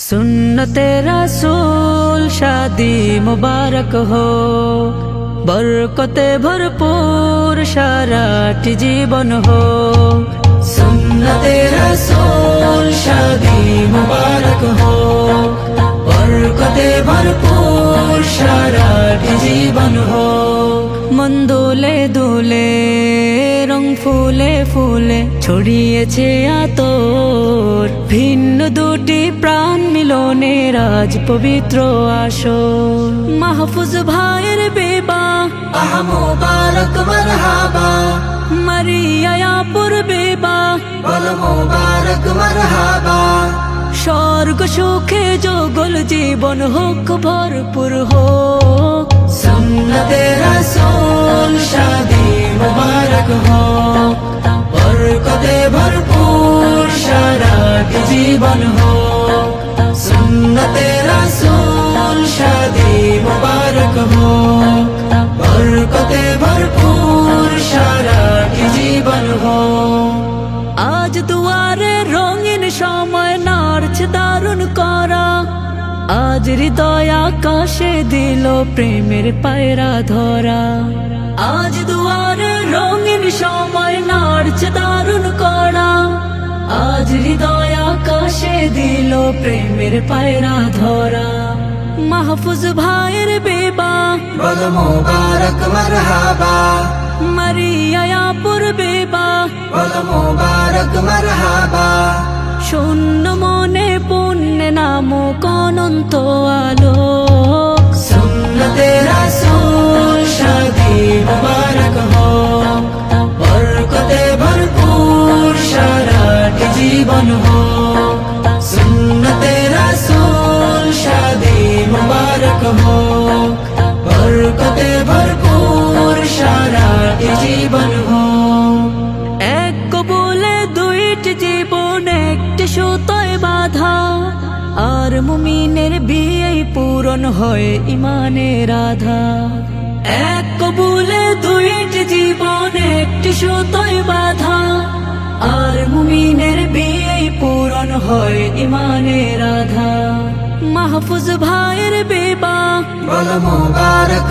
সুন্নতে রাসূল শাদি মুবারক হো বরকতে ভরপুর সারাটি জীবন হো সুন্নতে রাসূল শাদি মুবারক হো বরকতে ভরপুর সারাটি জীবন হো মন দোলে দোলে রং ফুলে ফুলে ছড়িয়েছে আতর। ভিন্ন দুটি প্রাণ মিলনের রাজ পবিত্র আসর। মাহফুজ ভাইয়ের বেবা মোবারক মারহাবা। মারিয়াপুর বেবা বল মোবারক মারহাবা। স্বর্গ সুখে যোগল জীবন হোক ভরপুর হোক। জীবন হোক, সুন্নতে রাসূল, শাদি মুবারক হোক, বরকতে ভরপুর, সারাটি জীবন হোক। আজ দুয়ারে রঙিন সময় নাড়ছে দারুণ করা। আজ হৃদয় আকাশে দিল প্রেমের পায়রা ধরা। আজ দুয়ারে রঙিন সময় নাড়ছে দারুণ করা। আজ হৃদয় আকাশে দিল প্রেমের পায়রা ধরা। মাহফুজ ভাইয়ের বেবা। বল মোবারক মারহাবা। মারিয়াপুর বেবা। বল মোবারক মারহাবা। শূন্য মনে পুণ্যে নাম অনন্ত আলো সুন্নতে রাসূল শাদি মুবারক হো বরকতে ভরপুর সারাটি জীবন হো মুমিনের বিয়ে পূরণ হয় ইমানের রাধা এক কবুলে দুইটি জীবন, একটি সুতোয় বাধা। আর মুমিনের বিয়ে পূরণ হয় ইমানের রাধা মাহফুজ ভাইয়ের বেবা বল মোবারক